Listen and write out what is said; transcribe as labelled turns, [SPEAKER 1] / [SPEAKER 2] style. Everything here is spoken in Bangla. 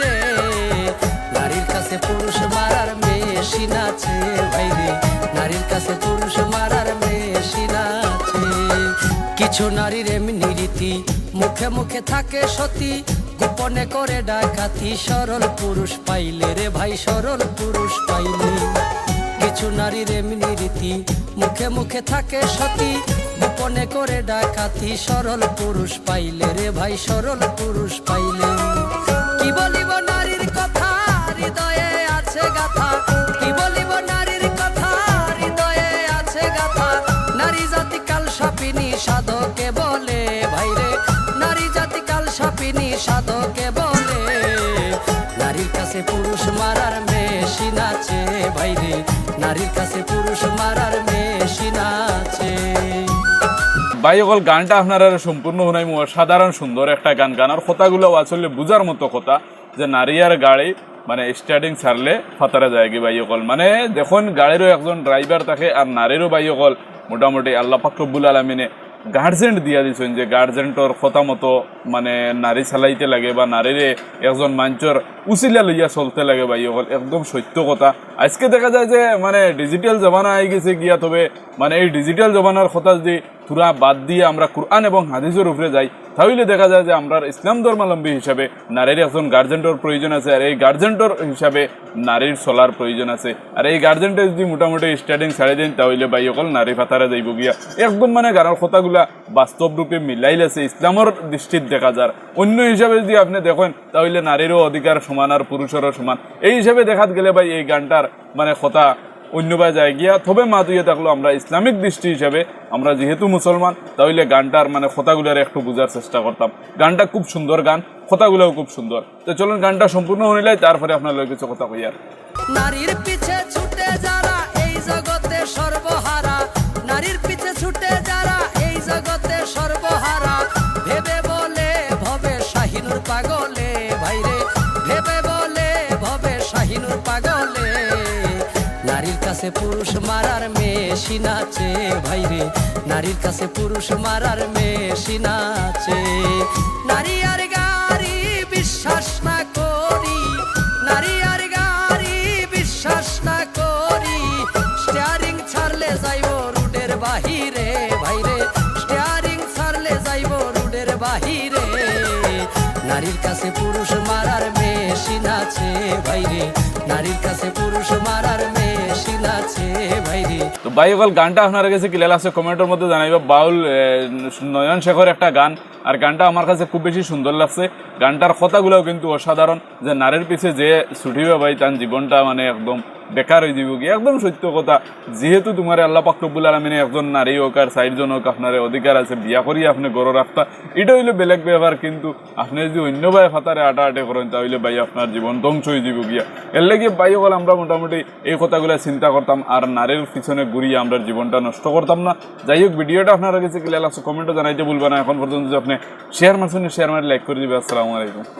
[SPEAKER 1] রে নারীর কাছে পুরুষ মারার মেশিন আছে ভাই রে নারীর কাছে পুরুষ মারার মেশিন আছে। কিছু নারীর এমনি রীতি, মুখে মুখে থাকে সতী। গোপনে করে ডাকাতি, সরল পুরুষ পাইলে রে ভাই, সরল পুরুষ পাইলে। কিছু নারীর এমনি রীতি, মুখে মুখে থাকে সতী। গোপনে করে ডাকাতি, সরল পুরুষ পাইলে রে ভাই, সরল পুরুষ পাইলে। সাপিনী সাধকে বলে, নারীর কাছে পুরুষ মারার মেশিন আছে ভাইরে, নারীর কাছে পুরুষ মারার মেশিন আছে।
[SPEAKER 2] ভাই, অকল গানটা আপনারা সম্পূর্ণ শুনাই সাধারণ সুন্দর একটা গান। গানার কথাগুলো আসলে বুঝার মতো কথা যে নারী আর গাড়ি মানে স্টার্টিং ছাড়লে ফাতারা যায় কি ভাই অকল। মানে দেখুন, গাড়িরও একজন ড্রাইভার থাকে আর নারীরও ভাই অকল। মোটামুটি আল্লাহ পাকরবুল আলমিনে গার্জেন্ট দিয়া দিছেন যে গার্জেন্টর কথা মতো মানে নারী চালাইতে লাগে বা নারীরে একজন মানুষের উচিলা লইয়া চলতে লাগে ভাই অকল একদম সত্য কথা। আজকে দেখা যায় যে মানে ডিজিটাল জমানা আই গেছে গিয়া তবে মানে এই ডিজিটাল জমানার কথা যদি পুরা বাদ দিয়ে আমরা কোরআন এবং হাদিসের উপরে যাই, তাহলে দেখা যায় যে আমরা ইসলাম ধর্মাবলম্বী হিসাবে নারীর একজন গার্জেন্টর প্রয়োজন আছে, আর এই গার্জেন্টর হিসাবে নারীর চলার প্রয়োজন আছে। আর এই গার্জেন্টে যদি মোটামুটি স্টার্টিং ছাড়ি দেন, তাহলে বাই অকল নারী ফাতারা যাইব গিয়া। একদম মানে গানের কথাগুলা বাস্তব রূপে মিলাইল আছে ইসলামর দৃষ্টিত দেখা যার। অন্য হিসাবে যদি আপনি দেখেন, তাহলে নারীরও অধিকার সমান আর পুরুষেরও সমান। এই হিসাবে দেখাত গেলে ভাই এই গানটার মানে কথা অন্যবায় যায় গিয়া তবে মা দুইয়ে থাকল আমরা ইসলামিক দৃষ্টি হিসাবে, আমরা যেহেতু মুসলমান, তাহলে গানটার মানে ফতাগুলার একটু বোঝার চেষ্টা করতাম। গানটা খুব সুন্দর গান খোতাগুলাও খুব সুন্দর। তো চলুন গানটা সম্পূর্ণ হয়ে তারপরে আপনার কিছু কথা কইয়ার।
[SPEAKER 1] নারীর পিছে ছুটে যারা এই জগতে নারীর কাছে পুরুষ মারার মেশিন আছে। ভাইরে, নারীর কাছে পুরুষ মারার মেশিন আছে। নারী আর গাড়ি বিশ্বাস না করি। নারী আর গাড়ি বিশ্বাস না করি। স্টিয়ারিং ছাড়লে যাইব রুডের বাহিরে। ভাইরে স্টিয়ারিং ছাড়লে যাইব রুডের বাহিরে। নারীর কাছে পুরুষ মারার মেশিন আছে। ভাইরে, নারীর কাছে
[SPEAKER 2] তো ভাই গানটা আপনার কাছে ক্লিয়ার আছে, কমেন্টের মধ্যে জানাইবা, বাউল নয়ন শেখর একটা গান, আর গানটা আমার কাছে খুব বেশি সুন্দর লাগছে। গানটার কথাগুলোও কিন্তু অসাধারণ, যে নারীর পিছে যে ছুটিবে ভাই, তার জীবনটা মানে একদম বেকার হয়ে যাব একদম সত্য কথা। যেহেতু তোমার আল্লাহ পাকরবুল আলমিনে একজন নারী হোক আর চারজন হোক আপনার অধিকার আছে, বিয়া করিয়ে আপনি গড় রাখতা এটা হইলে বেলেগ ব্যাপার কিন্তু আপনি যদি অন্য ভাই ফাতারে আটা আটে করেন তাহলে ভাই আপনার জীবন ধ্বংস হয়ে যাব গিয়া এর লাগে ভাই হল আমরা মোটামুটি এই কথাগুলো চিন্তা করতাম, আর নারীর পিছনে ঘুরিয়ে আমরা জীবনটা নষ্ট করতাম না। যাই হোক, ভিডিওটা আপনারা কাছে ক্লিয়ার লাগছে কমেন্টও জানাইতে ভুলবেন না। এখন পর্যন্ত আপনি শেয়ার মারছেন শেয়ার মারি লাইক করে দিবে। আসসালামু আলাইকুম।